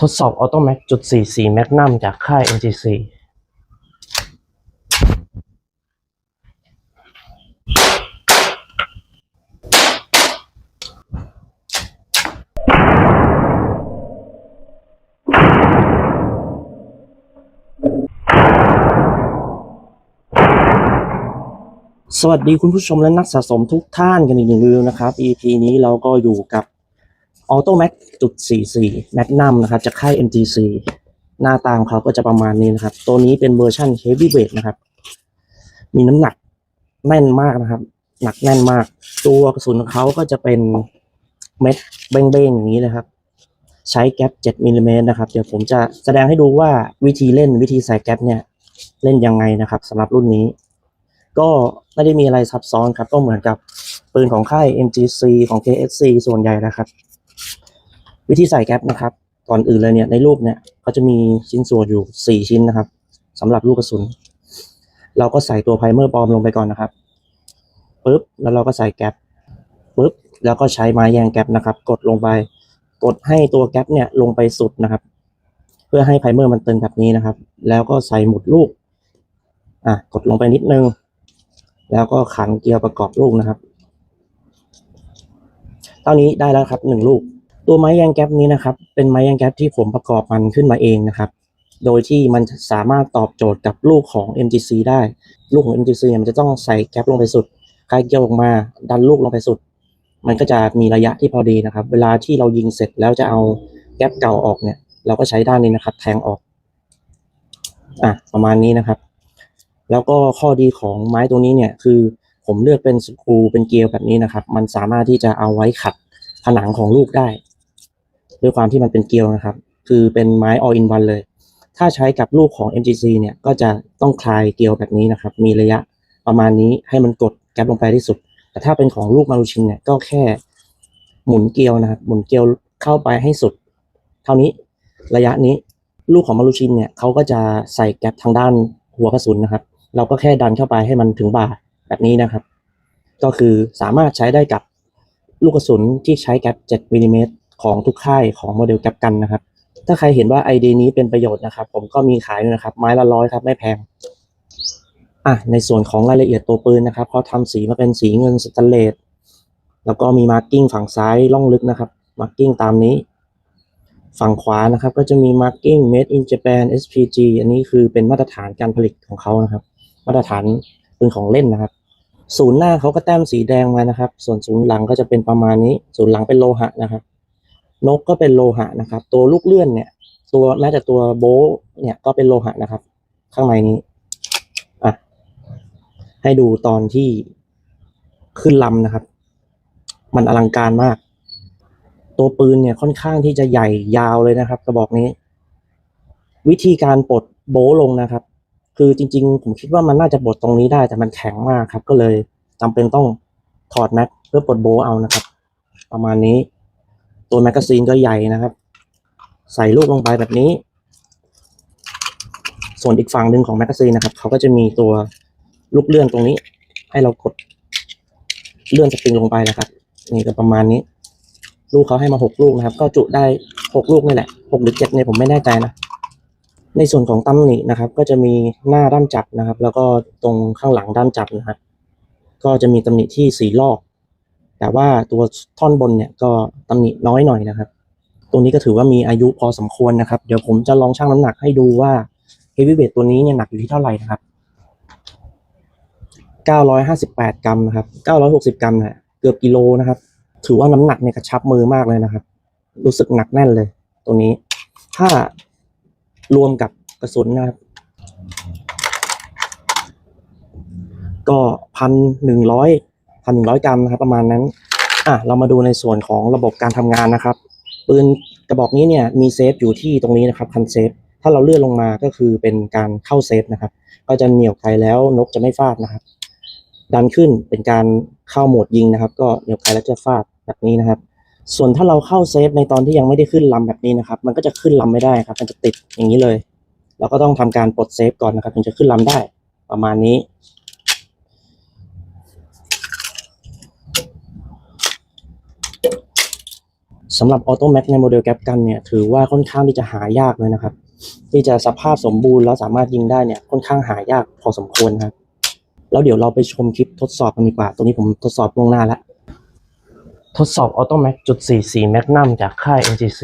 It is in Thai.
ทดสอบออโต้แม็กจุด44แมกนัมจากค่าย NGC สวัสดีคุณผู้ชมและนักสะสมทุกท่านกันอีกหนึ่งรีวิวนะครับ EP นี้เราก็อยู่กับ Auto Max จุด44 Magnum นะครับจากค่าย MGC หน้าตางเขาก็จะประมาณนี้นะครับ ตัวนี้เป็นเวอร์ชัน Heavyweight นะครับ มีน้ำหนักแน่นมากนะครับ หนักแน่นมาก ตัวกระสุนของเขาก็จะเป็นเม็ดเบ้งๆอย่างนี้เลยครับ ใช้แก๊ป7มิลลิเมตรนะครับ เดี๋ยวผมจะแสดงให้ดูว่าวิธีเล่นวิธีใส่แก๊ปเนี่ยเล่นยังไงนะครับสำหรับรุ่นนี้ ก็ไม่ได้มีอะไรซับซ้อนครับ ก็เหมือนกับปืนของค่าย MGC ของ KSC ส่วนใหญ่นะครับ วิธีใส่แก๊ปนะครับ ก่อนอื่นเลยเนี่ยในรูปเนี่ยเขาจะมีชิ้นส่วนอยู่ 4 ชิ้นนะครับสำหรับลูกกระสุน เราก็ใส่ตัวไพรเมอร์ปลอมลงไปก่อนนะครับปุ๊บแล้วเราก็ใส่แก๊ปปุ๊บแล้วก็ใช้ไม้แยงแก๊ปนะครับ กดลงไป กดให้ตัวแก๊ปเนี่ยลงไปสุดนะครับ เพื่อให้ไพรเมอร์มันตึงแบบนี้นะครับ แล้วก็ใส่หมุดลูกอะกดลงไปนิดนึง แล้วก็ขันเกลียวประกอบลูกนะครับ เท่านี้ได้แล้วครับหนึ่งลูก ตัวไม้ยางแก๊ปนี้นะครับ เป็นไม้ยางแก๊ปที่ผมประกอบมันขึ้นมาเองนะครับ โดยที่มันสามารถตอบโจทย์กับลูกของ MGC ได้ ลูกของ MGC เนี่ยมันจะต้องใส่แก๊ปลงไปสุดคลายเกลียวออกมา ดันลูกลงไปสุด มันก็จะมีระยะที่พอดีนะครับ เวลาที่เรายิงเสร็จแล้วจะเอาแก๊ปเก่าออกเนี่ย เราก็ใช้ด้านนี้นะครับ แทงออกอะประมาณนี้นะครับ แล้วก็ข้อดีของไม้ตัวนี้เนี่ยคือผมเลือกเป็นสกรูเป็นเกลียวแบบนี้นะครับ มันสามารถที่จะเอาไว้ขัดผนังของลูกได้ ด้วยความที่มันเป็นเกลียวนะครับ คือเป็นไม้ all in one เลย ถ้าใช้กับลูกของ MGC เนี่ยก็จะต้องคลายเกลียวแบบนี้นะครับ มีระยะประมาณนี้ให้มันกดแก๊ปลงไปที่สุด แต่ถ้าเป็นของลูกมารูชินเนี่ยก็แค่หมุนเกลียวนะครับหมุนเกลียวเข้าไปให้สุด เท่านี้ระยะนี้ลูกของมารูชินเนี่ยเขาก็จะใส่แก๊ปทางด้านหัวกระสุนนะครับ เราก็แค่ดันเข้าไปให้มันถึงบ่าแบบนี้นะครับ ก็คือสามารถใช้ได้กับลูกกระสุนที่ใช้แก๊ป7มิลลิเมตร ของทุกค่ายของโมเดลแก๊ปกันนะครับ ถ้าใครเห็นว่าไอเดียนี้เป็นประโยชน์นะครับ ผมก็มีขายด้วยนะครับ ไม้ละร้อยครับไม่แพงอะในส่วนของรายละเอียดตัวปืนนะครับเขาทำสีมาเป็นสีเงินสแตนเลสแล้วก็มีมาร์กิ้งฝั่งซ้ายล่องลึกนะครับมาร์กิ้งตามนี้ ฝั่งขวานะครับ ก็จะมี marking made in Japan SPG อันนี้คือเป็นมาตรฐานการผลิตของเขานะครับ มาตรฐานปืนของเล่นนะครับ ศูนย์หน้าเขาก็แต้มสีแดงมานะครับ ส่วนศูนย์หลังก็จะเป็นประมาณนี้ ศูนย์หลังเป็นโลหะนะครับ นกก็เป็นโลหะนะครับ ตัวลูกเลื่อนเนี่ย ตัวแม้แต่ตัวโบเนี่ยก็เป็นโลหะนะครับ ข้างในนี้อะให้ดูตอนที่ขึ้นลำนะครับ มันอลังการมาก ตัวปืนเนี่ยค่อนข้างที่จะใหญ่ยาวเลยนะครับ กระบอกนี้ วิธีการปลดโบลงนะครับ คือจริง ๆ ผมคิดว่ามันน่าจะปลดตรงนี้ได้แต่มันแข็งมากครับ ก็เลยจำเป็นต้องถอดแม็กเพื่อปลดโบเอานะครับ ประมาณนี้ ตัวแมกกาซีนก็ใหญ่นะครับ ใส่ลูกลงไปแบบนี้ ส่วนอีกฝั่งหนึ่งของแมกกาซีนนะครับเขาก็จะมีตัวลูกเลื่อนตรงนี้ ให้เรากดเลื่อนสปริงลงไปนะครับนี่ก็ประมาณนี้ ลูกเขาให้มาหกลูกนะครับ ก็จุได้หกลูกนี่แหละหกหรือเจ็ดเนี่ยผมไม่แน่ใจนะในส่วนของตำหนินะครับ ก็จะมีหน้าด้ามจับนะครับ แล้วก็ตรงข้างหลังด้ามจับนะครับ ก็จะมีตำหนิที่สีลอก แต่ว่าตัวท่อนบนเนี่ยก็ตำหนิน้อยหน่อยนะครับตรงนี้ก็ถือว่ามีอายุพอสมควรนะครับ เดี๋ยวผมจะลองชั่งน้ำหนักให้ดูว่าเฮฟวี่เวทตัวนี้เนี่ยหนักอยู่ที่เท่าไหร่นะครับ 958 กรัมนะครับ 960 กรัมเนี่ยเกือบกิโลนะครับ ถือว่าน้ำหนักเนี่ยกระชับมือมากเลยนะครับ รู้สึกหนักแน่นเลย ตัวนี้ ถ้ารวมกับกระสุนนะครับ ก็พันหนึ่งร้อย พันหนึ่งร้อยกรัมนะครับประมาณนั้นอะเรามาดูในส่วนของระบบการทำงานนะครับ ปืนกระบอกนี้เนี่ยมีเซฟอยู่ที่ตรงนี้นะครับคันเซฟถ้าเราเลื่อนลงมาก็คือเป็นการเข้าเซฟนะครับ ก็จะเหนี่ยวไกลแล้วนกจะไม่ฟาดนะครับ ดันขึ้นเป็นการเข้าโหมดยิงนะครับ ก็เหนี่ยวไกลแล้วจะฟาดแบบนี้นะครับ ส่วนถ้าเราเข้าเซฟในตอนที่ยังไม่ได้ขึ้นลำแบบนี้นะครับ มันก็จะขึ้นลำไม่ได้ครับ มันจะติดอย่างนี้เลย เราก็ต้องทำการปลดเซฟก่อนนะครับถึงจะขึ้นลำได้ประมาณนี้ สำหรับออโต้แม็กในโมเดลแกปกันเนี่ยถือว่าค่อนข้างที่จะหายากเลยนะครับ ที่จะสภาพสมบูรณ์แล้วสามารถยิงได้เนี่ยค่อนข้างหายากพอสมควรครับ แล้วเดี๋ยวเราไปชมคลิปทดสอบกันดีกว่าตรงนี้ผมทดสอบล่วงหน้าแล้ว ทดสอบออโต้แม็กจุด44แมกนัมจากค่าย NGC